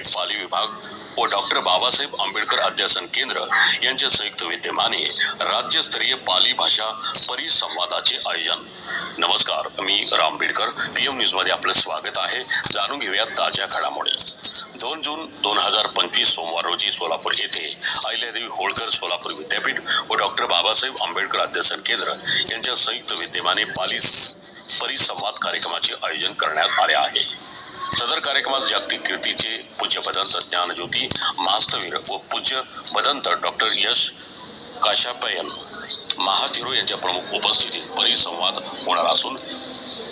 विद्यापीठ पाली विभाग व डॉक्टर बाबासाहेब आंबेडकर अध्यासन केंद्र यांच्या संयुक्त विद्यमाने राज्यस्तरीय पाली भाषा परिसंवादाचे आयोजन. नमस्कार मी राम बिडकर पीएम न्यूजमध्ये आपलं स्वागत आहे. जाणून घेऊया ताज्या घडामोडी. दोन जून दोन हजार पंचवीस सोमवार रोजी सोलापूर येथे अहिल्यादेवी होळकर सोलापूर विद्यापीठ व डॉक्टर बाबासाहेब आंबेडकर अध्यासन केंद्र यांच्या संयुक्त विद्यमाने पाली परिसंवाद कार्यक्रमाचे आयोजन करण्यात आले आहे. सदर कार्यक्रमात जागतिक कीर्तीचे पूज्य भदंत ज्ञानज्योती महास्तवीर व पूज्य भदंत डॉक्टर यश काशापयन महाथिरो यांच्या प्रमुख उपस्थितीत परिसंवाद होणार असून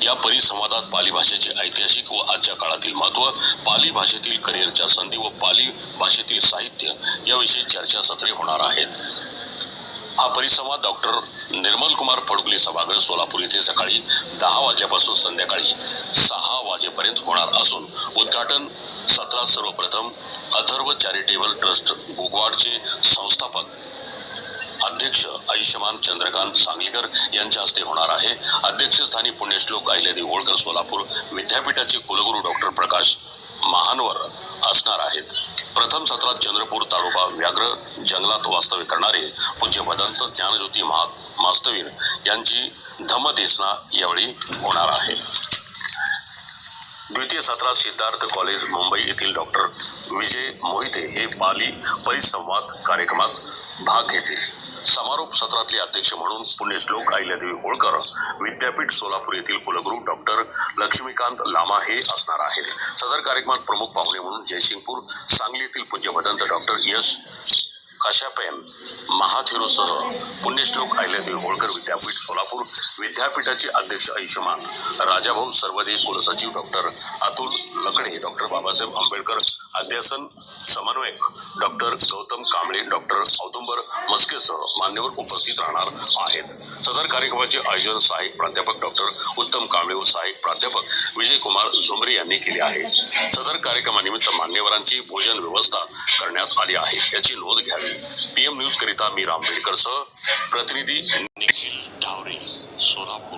या परिसंवादात पाली भाषेचे ऐतिहासिक व आजच्या काळातील महत्त्व पाली भाषेतील करिअरच्या संधी व पाली भाषेतील साहित्य याविषयी चर्चासत्रे होणार आहेत. हा परिसंवाद डॉक्टर निर्मल कुमार फडकुले सभागृह सोलापूर येथे सकाळी दहा वाजल्यापासून संध्याकाळी सहा वाजेपर्यंत होणार असून उद्घाटन सत्रात सर्वप्रथम अथर्व चॅरिटेबल ट्रस्ट बुगवाडचे संस्थापक अध्यक्ष आयुष्यमान चंद्रकांत सांगलीकर यांच्या हस्ते होणार आहे. अध्यक्षस्थानी पुण्यश्लोक अहिल्यादेवी होळकर सोलापूर विद्यापीठाचे कुलगुरू डॉक्टर प्रकाश महानवर असणार आहेत. प्रथम सत्रात चंद्रपूर तालुका व्याघ्र जंगलात वास्तव्य करणारे पूज्य भदंत ज्ञानज्योती महा मास्तवीर यांची धम्मदेसना यावेळी होणार आहे. द्वितीय सत्रात सिद्धार्थ कॉलेज मुंबई येथील डॉक्टर विजय मोहिते हे पाली परिसंवाद कार्यक्रमात भाग घेतील. समारोप सत्रातले अध्यक्ष म्हणून पुण्यश्लोक अहिल्यादेवी होळकर विद्यापीठ सोलापूर येथील कुलगुरू डॉक्टर लक्ष्मीकांत लामा हे असणार आहेत. सदर कार्यक्रमात प्रमुख पाहुणे म्हणून जयसिंगपूर सांगली येथील पूज्य भदंत डॉक्टर यश कशापयन महाथिरूसह पुण्यश्लोक अहिल्यादेवी होळकर विद्यापीठ सोलापूर विद्यापीठाचे अध्यक्ष आयुष्यमान राजाभाऊ सर्वदे कुलसचिव डॉक्टर अतुल लकडे डॉक्टर बाबासाहेब आंबेडकर अध्यासन समन्वयक डॉक्टर गौतम कांबळे डॉक्टर औदुंबर मस्केसह मान्यवर उपस्थित राहणार आहेत. सदर कार्यक्रमाचे आयोजन सहाय्यक प्राध्यापक डॉक्टर उत्तम कांबळे व सहाय्यक प्राध्यापक विजयकुमार झुमरे यांनी केले आहे. सदर कार्यक्रमानिमित्त मान्यवरांची भोजन व्यवस्था करण्यात आली आहे. याची नोंद घ्यावी. पीएम न्यूज करिता मी राम बेडकर सह प्रतिनिधी निखिल ढावरे सोलापूर.